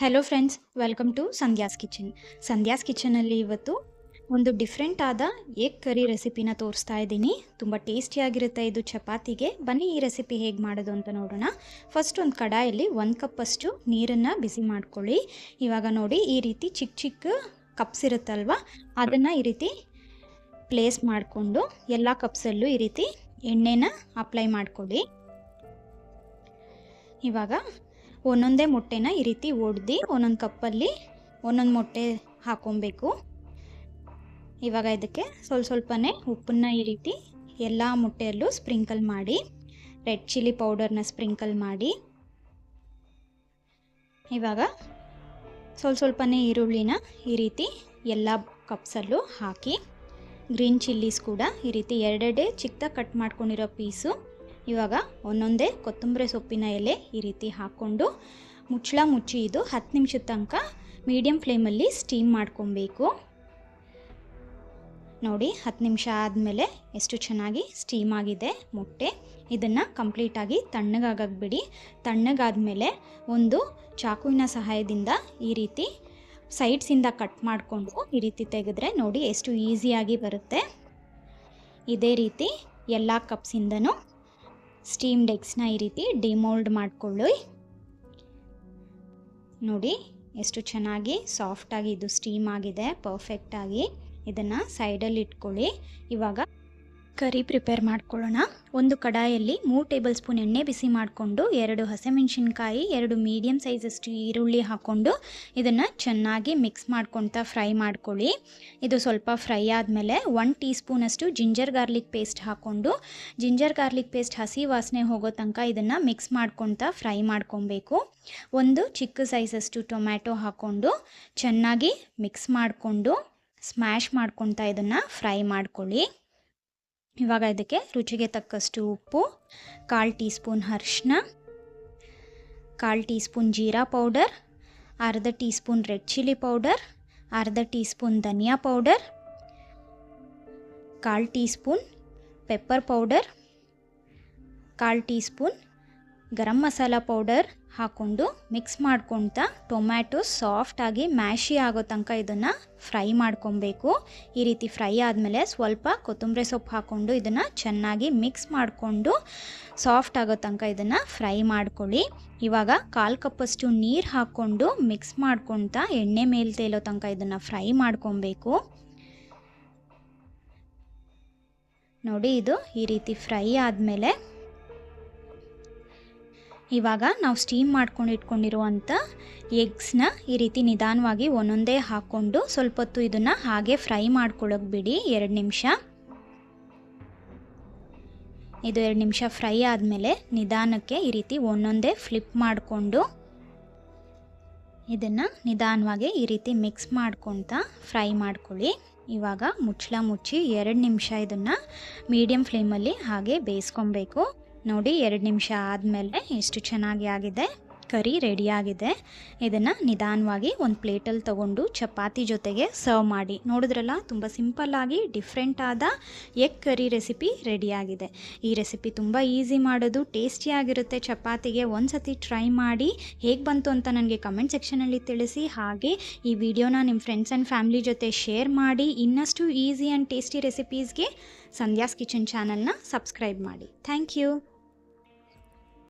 Hello friends welcome to Sandhya's kitchen Sandhya's ಕಿಚನಲ್ಲಿ ಇವತ್ತು ಒಂದು different ಆದ ಏಕ್ ಕರಿ ರೆಸಿಪಿನ ತೋರಿಸ್ತಾ ಇದ್ದೀನಿ. ತುಂಬ ಟೇಸ್ಟಿಯಾಗಿರುತ್ತೆ ಇದು ಚಪಾತಿಗೆ. ಬನ್ನಿ ಈ ರೆಸಿಪಿ ಹೇಗೆ ಮಾಡೋದು ಅಂತ ನೋಡೋಣ. ಫಸ್ಟ್ ಒಂದು ಕಡಾಯಲ್ಲಿ ಒಂದು ಕಪ್ಪಷ್ಟು ನೀರನ್ನು ಬಿಸಿ ಮಾಡ್ಕೊಳ್ಳಿ. ಇವಾಗ ನೋಡಿ ಈ ರೀತಿ ಚಿಕ್ಕ ಚಿಕ್ಕ ಕಪ್ಸ್ ಇರುತ್ತಲ್ವ? ಅದನ್ನು ಈ ರೀತಿ ಪ್ಲೇಸ್ ಮಾಡಿಕೊಂಡು ಎಲ್ಲ ಕಪ್ಸಲ್ಲೂ ಈ ರೀತಿ ಎಣ್ಣೆನ ಅಪ್ಲೈ ಮಾಡ್ಕೊಳ್ಳಿ. ಇವಾಗ ಒಂದೊಂದೇ ಮೊಟ್ಟೆನ ಈ ರೀತಿ ಒಡ್ದು ಒಂದೊಂದು ಕಪ್ಪಲ್ಲಿ ಒಂದೊಂದು ಮೊಟ್ಟೆ ಹಾಕೊಬೇಕು. ಇವಾಗ ಇದಕ್ಕೆ ಸ್ವಲ್ಪ ಸ್ವಲ್ಪನೇ ಉಪ್ಪನ್ನ ಈ ರೀತಿ ಎಲ್ಲ ಮೊಟ್ಟೆಯಲ್ಲೂ ಸ್ಪ್ರಿಂಕಲ್ ಮಾಡಿ, ರೆಡ್ ಚಿಲ್ಲಿ ಪೌಡರ್ನ ಸ್ಪ್ರಿಂಕಲ್ ಮಾಡಿ. ಇವಾಗ ಸ್ವಲ್ಪ ಸ್ವಲ್ಪನೇ ಈರುಳ್ಳಿನ ಈ ರೀತಿ ಎಲ್ಲ ಕಪ್ಸಲ್ಲೂ ಹಾಕಿ, ಗ್ರೀನ್ ಚಿಲ್ಲೀಸ್ ಕೂಡ ಈ ರೀತಿ ಎರಡೆರಡೇ ಚಿಕ್ಕದಾಗಿ ಕಟ್ ಮಾಡ್ಕೊಂಡಿರೋ ಪೀಸು ಇವಾಗ ಒಂದೊಂದೇ ಕೊತ್ತಂಬರಿ ಸೊಪ್ಪಿನ ಎಲೆ ಈ ರೀತಿ ಹಾಕ್ಕೊಂಡು ಮುಚ್ಚಳ ಮುಚ್ಚಿ ಇದು ಹತ್ತು ನಿಮಿಷದ ತನಕ ಮೀಡಿಯಮ್ ಫ್ಲೇಮಲ್ಲಿ ಸ್ಟೀಮ್ ಮಾಡ್ಕೊಬೇಕು. ನೋಡಿ, ಹತ್ತು ನಿಮಿಷ ಆದಮೇಲೆ ಎಷ್ಟು ಚೆನ್ನಾಗಿ ಸ್ಟೀಮ್ ಆಗಿದೆ ಮೊಟ್ಟೆ. ಇದನ್ನು ಕಂಪ್ಲೀಟಾಗಿ ತಣ್ಣಗಾಗಬೇಡಿ ಬಿಡಿ ತಣ್ಣಗಾದಮೇಲೆ ಒಂದು ಚಾಕುವಿನ ಸಹಾಯದಿಂದ ಈ ರೀತಿ ಸೈಡ್ಸಿಂದ ಕಟ್ ಮಾಡಿಕೊಂಡು ಈ ರೀತಿ ತೆಗೆದ್ರೆ ನೋಡಿ ಎಷ್ಟು ಈಸಿಯಾಗಿ ಬರುತ್ತೆ. ಇದೇ ರೀತಿ ಎಲ್ಲ ಕಪ್ಸಿಂದನೂ ಸ್ಟೀಮ್ಡ್ ಎಗ್ಸ್ನ ಈ ರೀತಿ ಡಿಮೋಲ್ಡ್ ಮಾಡಿಕೊಳ್ಳಿ ನೋಡಿ, ಎಷ್ಟು ಚೆನ್ನಾಗಿ ಸಾಫ್ಟಾಗಿ ಇದು ಸ್ಟೀಮ್ ಆಗಿದೆ ಪರ್ಫೆಕ್ಟಾಗಿ ಇದನ್ನು ಸೈಡಲ್ಲಿ ಇಟ್ಕೊಳ್ಳಿ. ಇವಾಗ ಕರಿ ಪ್ರಿಪೇರ್ ಮಾಡ್ಕೊಳ್ಳೋಣ. ಒಂದು ಕಡಾಯಲ್ಲಿ ಮೂರು ಟೇಬಲ್ ಸ್ಪೂನ್ ಎಣ್ಣೆ ಬಿಸಿ ಮಾಡಿಕೊಂಡು, ಎರಡು ಹಸಿಮೆಣಸಿನ್ಕಾಯಿ, ಎರಡು ಮೀಡಿಯಮ್ ಸೈಜಷ್ಟು ಈರುಳ್ಳಿ ಹಾಕ್ಕೊಂಡು ಇದನ್ನು ಚೆನ್ನಾಗಿ ಮಿಕ್ಸ್ ಮಾಡ್ಕೊತಾ ಫ್ರೈ ಮಾಡ್ಕೊಳ್ಳಿ. ಇದು ಸ್ವಲ್ಪ ಫ್ರೈ ಆದಮೇಲೆ ಒನ್ ಟೀ ಸ್ಪೂನಷ್ಟು ಜಿಂಜರ್ ಗಾರ್ಲಿಕ್ ಪೇಸ್ಟ್ ಹಾಕ್ಕೊಂಡು ಜಿಂಜರ್ ಗಾರ್ಲಿಕ್ ಪೇಸ್ಟ್ ಹಸಿ ವಾಸನೆ ಹೋಗೋ ತನಕ ಇದನ್ನು ಮಿಕ್ಸ್ ಮಾಡ್ಕೊತಾ ಫ್ರೈ ಮಾಡ್ಕೊಬೇಕು. ಒಂದು ಚಿಕ್ಕ ಸೈಜಷ್ಟು ಟೊಮ್ಯಾಟೊ ಹಾಕ್ಕೊಂಡು ಚೆನ್ನಾಗಿ ಮಿಕ್ಸ್ ಮಾಡಿಕೊಂಡು, ಸ್ಮ್ಯಾಶ್ ಮಾಡ್ಕೊತಾ ಇದನ್ನು ಫ್ರೈ ಮಾಡ್ಕೊಳ್ಳಿ. ಇವಾಗ ಇದಕ್ಕೆ ರುಚಿಗೆ ತಕ್ಕಷ್ಟು ಉಪ್ಪು, ಕಾಲು ಟೀ ಸ್ಪೂನ್ ಅರಿಶಿನ ಕಾಲು ಟೀ ಸ್ಪೂನ್ ಜೀರಾ ಪೌಡರ್, ಅರ್ಧ teaspoon red chilli powder, ಅರ್ಧ ಟೀ ಸ್ಪೂನ್ ಧನಿಯಾ ಪೌಡರ್, ಕಾಲು ಟೀ ಸ್ಪೂನ್ ಪೆಪ್ಪರ್ ಪೌಡರ್, ಕಾಲು teaspoon garam masala powder ಹಾಕ್ಕೊಂಡು ಮಿಕ್ಸ್ ಮಾಡ್ಕೊತಾ ಟೊಮ್ಯಾಟೊ ಸಾಫ್ಟಾಗಿ ಮ್ಯಾಶಿ ಆಗೋ ತನಕ ಇದನ್ನು ಫ್ರೈ ಮಾಡ್ಕೊಬೇಕು. ಈ ರೀತಿ ಫ್ರೈ ಆದಮೇಲೆ ಸ್ವಲ್ಪ ಕೊತ್ತಂಬರಿ ಸೊಪ್ಪು ಹಾಕ್ಕೊಂಡು ಇದನ್ನು ಚೆನ್ನಾಗಿ ಮಿಕ್ಸ್ ಮಾಡಿಕೊಂಡು ಸಾಫ್ಟ್ ಆಗೋ ತನಕ ಇದನ್ನು ಫ್ರೈ ಮಾಡ್ಕೊಳ್ಳಿ. ಇವಾಗ ಕಾಲು ಕಪ್ಪಷ್ಟು ನೀರು ಹಾಕ್ಕೊಂಡು ಮಿಕ್ಸ್ ಮಾಡ್ಕೊತ ಎಣ್ಣೆ ಮೇಲೆ ತೇಲೋ ತನಕ ಇದನ್ನು ಫ್ರೈ ಮಾಡ್ಕೊಬೇಕು. ನೋಡಿ ಇದು ಈ ರೀತಿ ಫ್ರೈ ಆದಮೇಲೆ ಇವಾಗ ನಾವು ಸ್ಟೀಮ್ ಮಾಡ್ಕೊಂಡು ಇಟ್ಕೊಂಡಿರುವಂಥ ಎಗ್ಸ್ನ ಈ ರೀತಿ ನಿಧಾನವಾಗಿ ಒಂದೊಂದೇ ಹಾಕ್ಕೊಂಡು ಸ್ವಲ್ಪ ಹೊತ್ತು ಇದನ್ನು ಹಾಗೆ ಫ್ರೈ ಮಾಡ್ಕೊಳ್ಳೋಕೆ ಬಿಡಿ, ಎರಡು ನಿಮಿಷ. ಇದು ಎರಡು ನಿಮಿಷ ಫ್ರೈ ಆದಮೇಲೆ ನಿಧಾನಕ್ಕೆ ಈ ರೀತಿ ಒಂದೊಂದೇ ಫ್ಲಿಪ್ ಮಾಡಿಕೊಂಡು ಇದನ್ನು ನಿಧಾನವಾಗಿ ಈ ರೀತಿ ಮಿಕ್ಸ್ ಮಾಡ್ಕೊತ ಫ್ರೈ ಮಾಡ್ಕೊಳ್ಳಿ. ಇವಾಗ ಮುಚ್ಚಳ ಮುಚ್ಚಿ ಎರಡು ನಿಮಿಷ ಇದನ್ನು ಮೀಡಿಯಮ್ ಫ್ಲೇಮಲ್ಲಿ ಹಾಗೆ ಬೇಯಿಸ್ಕೊಬೇಕು. ನೋಡಿ ಎರಡು ನಿಮಿಷ ಆದಮೇಲೆ ಎಷ್ಟು ಚೆನ್ನಾಗಿ ಆಗಿದೆ. ಕರಿ ರೆಡಿಯಾಗಿದೆ. ಇದನ್ನು ನಿಧಾನವಾಗಿ ಒಂದು ಪ್ಲೇಟಲ್ಲಿ ತೊಗೊಂಡು ಚಪಾತಿ ಜೊತೆಗೆ ಸರ್ವ್ ಮಾಡಿ. ನೋಡಿದ್ರಲ್ಲ, ತುಂಬ ಸಿಂಪಲ್ಲಾಗಿ ಡಿಫ್ರೆಂಟಾದ ಎಗ್ ಕರಿ ರೆಸಿಪಿ ರೆಡಿಯಾಗಿದೆ. ಈ ರೆಸಿಪಿ ತುಂಬ ಈಸಿ ಮಾಡೋದು ಟೇಸ್ಟಿಯಾಗಿರುತ್ತೆ ಚಪಾತಿಗೆ ಒಂದು ಸತಿ ಟ್ರೈ ಮಾಡಿ ಹೇಗೆ ಬಂತು ಅಂತ ನನಗೆ ಕಮೆಂಟ್ ಸೆಕ್ಷನಲ್ಲಿ ತಿಳಿಸಿ. ಹಾಗೆ ಈ ವಿಡಿಯೋನ ನಿಮ್ಮ ಫ್ರೆಂಡ್ಸ್ ಆ್ಯಂಡ್ ಫ್ಯಾಮಿಲಿ ಜೊತೆ ಶೇರ್ ಮಾಡಿ, ಇನ್ನಷ್ಟು ಈಸಿ ಆ್ಯಂಡ್ ಟೇಸ್ಟಿ ರೆಸಿಪೀಸ್ಗೆ ಸಂಧ್ಯಾಸ್ ಕಿಚನ್ ಚಾನಲ್ನ ಸಬ್ಸ್ಕ್ರೈಬ್ ಮಾಡಿ. Thank you.